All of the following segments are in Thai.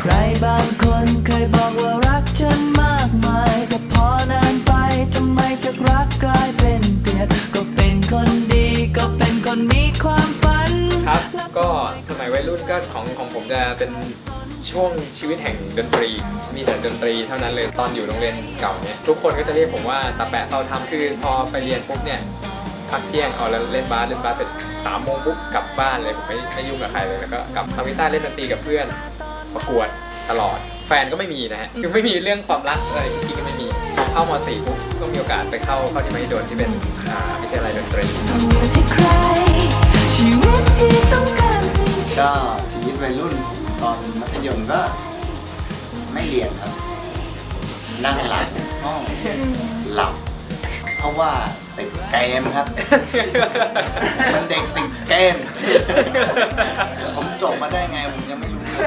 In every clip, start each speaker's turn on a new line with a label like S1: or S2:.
S1: ใครบางคนเคยบอกว่ารักฉันมากมาย แต่พอนานไปทำไมจากรักกลายเป็นเกลียดก็เป็นคนดีก็เป็นคนมีความฝัน
S2: ครับก็สมัยวัยรุ่นก็ของของผมจะเป็นช่วงชีวิตแห่งดนตรี มีแต่ดนตรีเท่านั้นเลยตอนอยู่โรงเรียนเก่าเนี่ยทุกคนก็จะเรียกผมว่าตาแปะเฝ้าทำคือพอไปเรียนปุ๊บเนี่ยพักเที่ยงเอาแล้วเล่นบาสเล่นบาสเสร็จสามโมงปุ๊บกลับบ้านเลยผมไม่ไม่ยุ่งกับใครเลยแล้วก็กลับทำกีตาร์เล่นดนตรีกับเพื่อน ประกวดตลอด แฟนก็ไม่มีนะฮะคือไม่มีเรื่องความรักอะไรจริงๆก็ไม่มีเข้ามสี่ปุ๊บก็มีโอกาสไปเข้าเข้าที่มหิดลที่เป็นอ่าวิทยาลัยดนตรี
S1: ทำอยู่ที่ใครชีวิตที่ต้องการสิ่งที่
S3: ก็ชีวิตวัยรุ่นตอนมัธยมก็ไม่เรียนครับ นั่งหลับในห้องหลับ เพราะว่าติดเกมครับ มันเด็กติดเกม ผมจบมาได้ไงผมยังไม่รู้เลย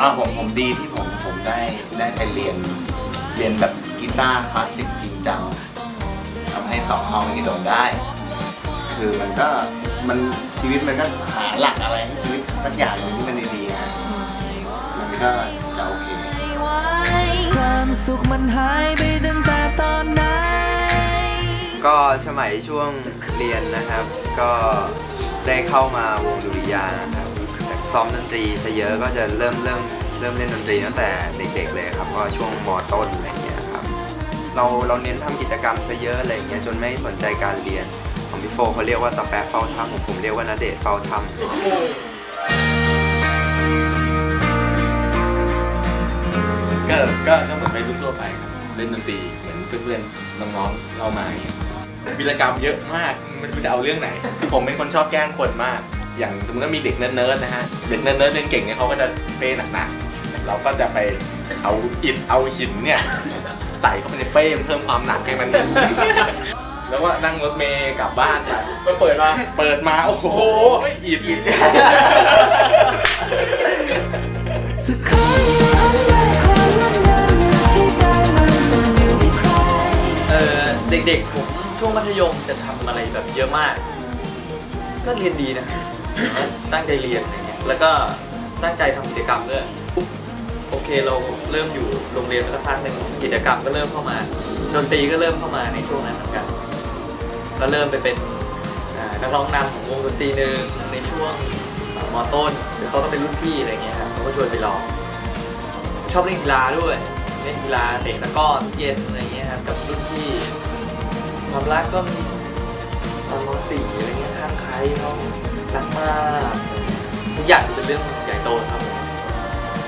S3: อ่าผมผมดีที่ผมผมได้ได้ไปเรียนเรียนแบบกีตาร์คลาสสิกจริงจังทำให้สอบเข้ามหิดลได้ คือมันก็มันชีวิตมันก็หาหลักอะไรให้ชีวิตสักอย่างหนึ่งที่มันดีๆฮะมันก็จะโอเค
S1: ไว้ความสุขมันหายไป
S4: ก็สมัยช่วงเรียนนะครับ ก็ได้เข้ามาวงดุริยางค์นะครับซ้อมดนตรีซะเยอะก็จะเริ่มเริ่มเริ่มเล่นดนตรีตั้งแต่เด็ก ๆ เลยครับก็ช่วงมต้นอะไรอย่างเงี้ยครับเราเราเน้นทำกิจกรรมซะเยอะอะไรอย่างเงี้ยจนไม่สนใจการเรียนของพี่โฟเขาเรียกว่าตะแปะเฝ้าถ้ำของผมเรียกว่านาเดชน์เฝ้าถ้ำ
S5: ก็ก็ก็เหมือนไปรุ่นทั่วไปครับเล่นดนตรีเหมือนเพื่อนๆน้องๆเรามาอย่างเงี้ย วิรกรรมเยอะมากไมันจะเอาเรื่องไหน คือผมเป็นคนชอบแกล้งคนมาก อย่างสมมติว่ามีเด็กเนิร์ดๆนะฮะ เด็กเนิร์ดๆเรียนเก่งเนี่ยเขาก็จะเป้หนักๆ เราก็จะไปเอาอิฐเอาหินเนี่ยใส่เข้าไปในเป้เพิ่มความหนักให้มัน แล้วก็นั่งรถเมย์กลับบ้านไป
S2: ก็เปิดมา
S5: เปิดมาโอ้โหอิฐอิฐ
S1: สักครั้งทำได้ความงดงามอย่างที่ได้มันซ่อนอยู่ที่ใคร
S6: เออเด็กๆผม ช่วงมัธยมจะทำอะไรแบบเยอะมาก ก็เรียนดีนะ ตั้งใจเรียนอะไรเงี้ยแล้วก็ตั้งใจทำกิจกรรมด้วยปุ๊บโอเคเราเริ่มอยู่โรงเรียนมาสักพักหนึ่งกิจกรรมก็เริ่มเข้ามาดนตรีก็เริ่มเข้ามาในช่วงนั้นเหมือนกัน ก็เริ่มไปเป็นอ่านักร้องนำของวงดนตรีหนึ่งในช่วงมอต้นหรือเขาก็เป็นรุ่นพี่อะไรเงี้ยครับเขาก็ชวนไปร้อง ชอบเล่นกีฬาด้วย เล่นกีฬาเตะตะกร้อทุกเย็นอะไรเงี้ยครับกับรุ่นพี่ ความรักก็มีตอนมสี่อะไรเงี้ยข้างใครเขารักมากทุกอย่างเป็นเรื่องใหญ่โตครับ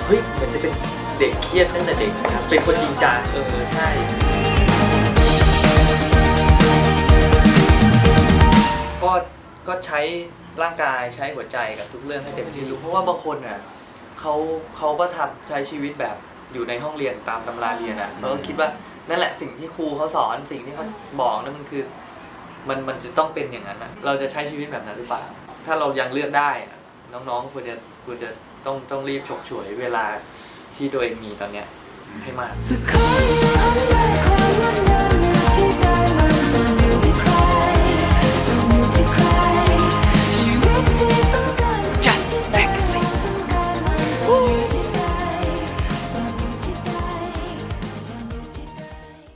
S6: เฮ้ยเหมือนจะเป็นเด็กเครียดตั้งแต่เด็กนะครับเป็นคนจริงจังเออใช่ก็ก็ใช้ร่างกายใช้หัวใจกับทุกเรื่องให้เต็มที่รู้เพราะว่าบางคนอะเขาเขาก็ทำใช้ชีวิตแบบ อยู่ในห้องเรียนตามตำราเรียนอะเขาก็คิดว่านั่นแหละสิ่งที่ครูเขาสอนสิ่งที่เขาบอกนั่นมันคือมันมันจะต้องเป็นอย่างนั้นอะเราจะใช้ชีวิตแบบนั้นหรือเปล่า ถ้าเรายังเลือกได้อะน้องๆควรจะควรจะต้องต้องรีบฉกฉวยเวลาที่ตัวเองมีตอนเนี้ยให้มาก
S1: สักครั้งทำได้ความงดงามอย่าง